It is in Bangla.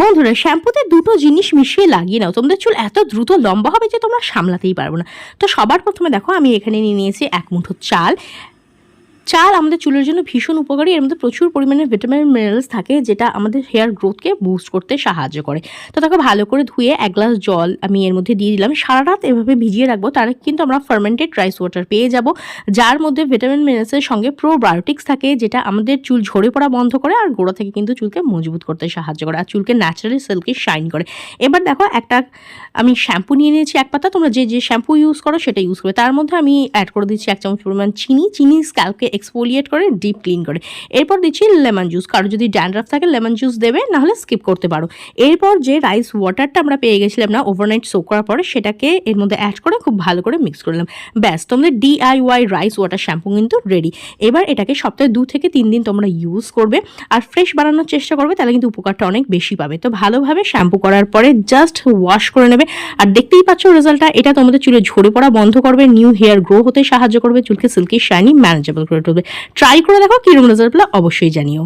বন্ধুরা, শ্যাম্পুতে দুটো জিনিস মিশিয়ে লাগিয়ে নাও। তোমাদের চুল এত দ্রুত লম্বা হবে যে তোমরা সামলাতেই পারব না। তো সবার প্রথমে দেখো, আমি এখানে নিয়ে নিয়েছি এক মুঠো চাল চাল আমাদের চুলের জন্য ভীষণ উপকারী। এর মধ্যে প্রচুর পরিমাণে ভিটামিন মিনারেলস থাকে, যেটা আমাদের হেয়ার গ্রোথকে বুস্ট করতে সাহায্য করে। তো তাকে ভালো করে ধুয়ে এক গ্লাস জল আমি এর মধ্যে দিয়ে দিলাম। সারা রাত এভাবে ভিজিয়ে রাখব তার কিন্তু আমরা ফার্মেন্টেড রাইস ওয়াটার পেয়ে যাব। যার মধ্যে ভিটামিন মিনারেলসের সঙ্গে প্রোবায়োটিক্স থাকে, যেটা আমাদের চুল ঝরে পড়া বন্ধ করে আর গোড়া থেকে কিন্তু চুলকে মজবুত করতে সাহায্য করে, আর চুলকে ন্যাচারালি সিল্কে শাইন করে। এবার দেখো একটা আমি শ্যাম্পু নিয়ে নিয়েছি এক পাতা, তোমরা যে যে শ্যাম্পু ইউজ করো সেটা ইউজ করবে। তার মধ্যে আমি অ্যাড করে দিচ্ছি এক চামচ পরিমাণ চিনি। চিনি স্ক্যাল্পকে এক্সফোলিয়েট করে ডিপ ক্লিন করে। এরপর দিচ্ছি লেমন জুস কারও যদি ড্যান্ড্রাফ থাকে লেমন জুস দেবে, নাহলে স্কিপ করতে পারো। এরপর যে রাইস ওয়াটারটা আমরা পেয়ে গেছিলাম না ওভারনাইট সোক করার পরে, সেটাকে এর মধ্যে অ্যাড করে খুব ভালো করে মিক্স করলাম ব্যাস, তোমাদের ডিআইওয়াই রাইস ওয়াটার শ্যাম্পু কিন্তু রেডি এবার এটাকে সপ্তাহে দু থেকে তিন দিন তোমরা ইউজ করবে। আর ফ্রেশ বানানোর চেষ্টা করবে, তাহলে কিন্তু উপকারটা অনেক বেশি পাবে। তো ভালোভাবে শ্যাম্পু করার পরে জাস্ট ওয়াশ করে নেবে। আর দেখতেই পাচ্ছ রেজাল্টটা এটা তোমাদের চুলে ঝরে পড়া বন্ধ করবে। নিউ হেয়ার গ্রো হতে সাহায্য করবে। চুলকে সিল্কি শাইনি ম্যানেজেবল করে তুলবে ট্রাই করে দেখো কীরকম রেজাল্ট পেলে অবশ্যই জানিও।